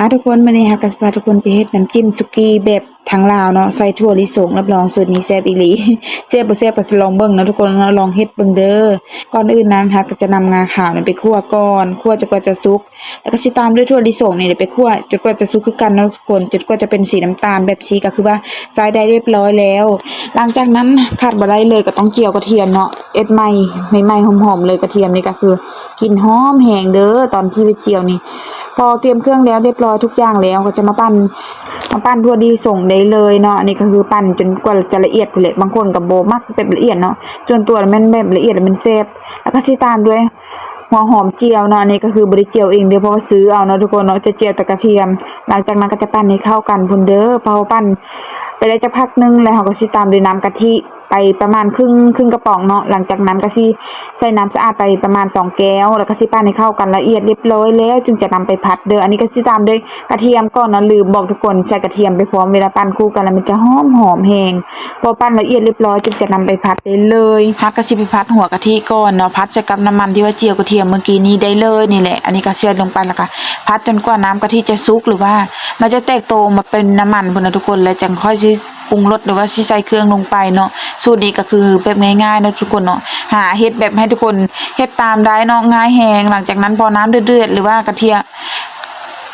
มาทุกคนมื้อนี้ค่ะก็สิพาทุกคนไปเฮ็ดน้ำจิ้มสุกี้แบบทางลาวเนาะใส่ถั่วลิสงรับรองสูตรนี้แซ่บอีหลีแซ่บบ่แซ่บก็สิลองเบิ่งเนาะทุกคนลองเฮ็ดเบิ่งเด้อก่อนอื่นนะคะก็จะนำงาขาวนี่ไปคั่วก่อนคั่วจนกว่าจะสุก แล้วก็สิตามด้วยถั่วลิสงนี่ไปคั่วจนกว่าจะสุกคือกันนาะทุกคนจนกว่าจะเป็นสีน้ำตาลแบบชีก็คือว่าใส่ได้เรียบร้อยแล้ว หลังจากนั้นขาดบ่ได้เลยก็ต้องเจียวกระเทียมเนาะเอ็ดใหม่ใหม่ๆหอมๆเลยกระเทียมนี่ก็คือกลิ่นหอมแหงเด้อตอนที่ไปเจียวนี่ พอเตรียมเครื่องแล้วเรียบร้อยทุกอย่างแล้วก็จะมาปั้นมาปั้นทั่วดีส่งได้เลยเนาะอันนี้ก็คือปั้นจนกว่าจะละเอียดพุ่นแหละบางคนก็บ่มักแบบละเอียดเนาะจนตัวมันแบบละเอียดมันแซ่บแล้วก็สิตามด้วยหัวหอมเจียวเนาะนนี้ก็คือบ่ได้เจียวเองเด้อเพราะว่าซื้อเอาเนาะทุกคนเนาะจะเจียวแต่กระเทียม หลังจากนั้นก็จะปั้นให้เข้ากันพุนเด้อพอปั้นไปได้จะพักหนึงแล้วเราก็สิตามด้วยน้ำกะทิ ไปประมาณครึ่งครึ่งกระป๋องเนาะหลังจากนั้นก็สิใส่น้ำสะอาดไปประมาณ 2 แก้ว แล้วก็สิปั้นให้เข้ากันละเอียดเรียบร้อยแล้ว จึงจะนำไปผัดเด้ออันนี้ก็สิตามด้วยกระเทียมก่อนเนาะลืมบอกทุกคนใส่กระเทียมไปพร้อมเวลาปั้นคู่กันแล้วมันจะหอมหอมแฮงพอปั้นละเอียดเรียบร้อยจึงจะนำไปผัดได้เลยฮักก็สิไปผัดหัวกะทิก่อนเนาะผัดใส่กับน้ำมันที่ว่าเจียวกระเทียมเมื่อกี้นี้ได้เลยนี่แหละอันนี้ก็เสียลงไปแล้วก็ผัดจนกว่าน้ำกะทิจะสุกหรือว่า มันจะแตกโตมาเป็นน้ำมันพุ่นนะทุกคนแล้วจังค่อยสิ ปรุงรสหรือว่าสิใส่เครื่องลงไปเนาะสูตรนี้ก็คือแบบง่ายๆนะทุกคนเนาะหาเฮ็ดแบบให้ทุกคนเฮ็ดตามได้เนาะง่ายแฮงหลังจากนั้นพอน้ำเดือดๆหรือว่ากระเทียม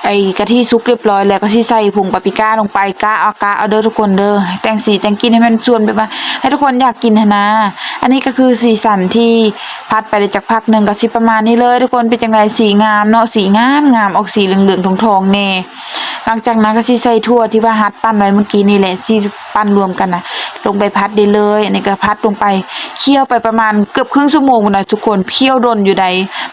ไอ้กะทิซุกเรียบร้อยแล้วก็สิใส่ผงปาปริก้าลงไปกะเอากะเอาเด้อทุกคนเด้อแต่งสีแต่งกินให้มันชวนแบบว่าให้ทุกคนอยากกินนะอันนี้ก็คือสีสันที่พัดไปจากพักหนึ่งก็สิประมาณนี้เลย ทุกคนเป็นจังไดสีงามเนาะสีงามงามออกสีเหลืองๆทองๆแน่ หลังจากนั้นก็สิใส่ถั่วที่ว่าฮัดปั้นไว้เมื่อกี้นี่แหละที่ปั้นรวมกันนะลงไปพัดได้เลยอันนี้ก็พัดลงไปเคี่ยวไปประมาณเกือบครึ่งชั่วโมงนะทุกคนเคี่ยวดนอยู่ใด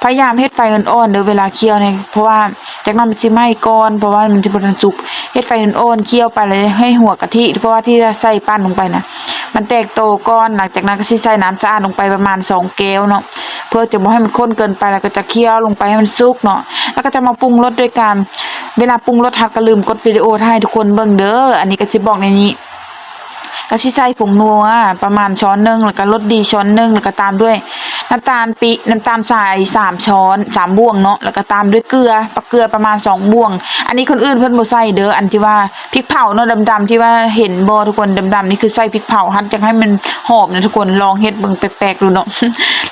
พยายามเฮ็ดไฟอ่อนๆเด้อเวลาเคี่ยวเนี่ยเพราะว่าจากนั้นมันสิไหม้ก่อนเพราะว่ามันจะบ่ทันสุกเฮ็ดไฟอ่อนๆเคี่ยวไปเลยให้หัวกะทิเพราะว่าที่ใส่ปั้นลงไปนะมันแตกโตก่อนหลังจากนั้นก็สิใส่น้ำสะอาดลงไปประมาณ2แก้วเนาะเพื่อจะบ่ให้มันข้นเกินไปแล้วก็จะเคี่ยวลงไปให้มันสุกเนาะแล้วก็จะมาปรุงรสด้วยการ เวลาปรุงรสทักก็ลืมกดวิดีโอให้ทุกคนเบิ่งเด้ออันนี้ก็จะบอกในนี้ก็สิใส่ผงนัวประมาณช้อนหนึ่งแล้วก็รสดีช้อนหนึ่งแล้วก็ตามด้วย น้ำตาลปีน้ำตาลทรายสามช้อนสามบ่วงเนาะแล้วก็ตามด้วยเกลือปะเกลือประมาณสองบ่วง อันนี้คนอื่นเพิ่นบ่ใส่เด้ออันที่ว่าพริกเผาเนาะดำๆที่ว่าเห็นบ่ทุกคนดำๆนี่คือใส่พริกเผาหั่นจังให้มันหอมนะทุกคนลองเฮ็ดเบิ่งแปลกๆดูเนาะ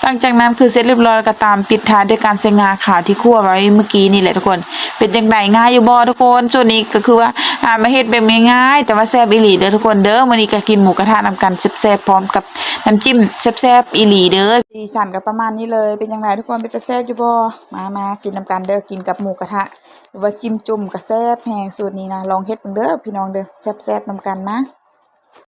หลังจากนั้นคือเสร็จเรียบร้อยแล้วก็ตามปิดท้ายด้วยการใส่งาขาวที่คั่วไว้เมื่อกี้นี่แหละทุกคน เป็นจังไดง่ายอยู่บ่ทุกคนส่วนนี้ก็คือว่าอ่ามาเฮ็ดแบบง่ายๆแต่ว่าแซ่บอีหลีเด้อทุกคนเด้อมื้อนี้ก็กินหมูกระทะนำกันแซ่บๆพร้อมกับน้ำจิ้มแซ่บๆอีหลีเด้อสีสันกับประมาณนี้เลย เป็นยังไงทุกคนเป็นตะแซ่บอยู่บ่มามากินนำกันเด้อ กินกับหมูกระทะ หรือว่าจิ้มจุ่มก็แซ่บแหงสูตรนี้นะ ลองเฮ็ดเบิ่งเด้อพี่น้องเด้อ แซ่บๆนำกันมา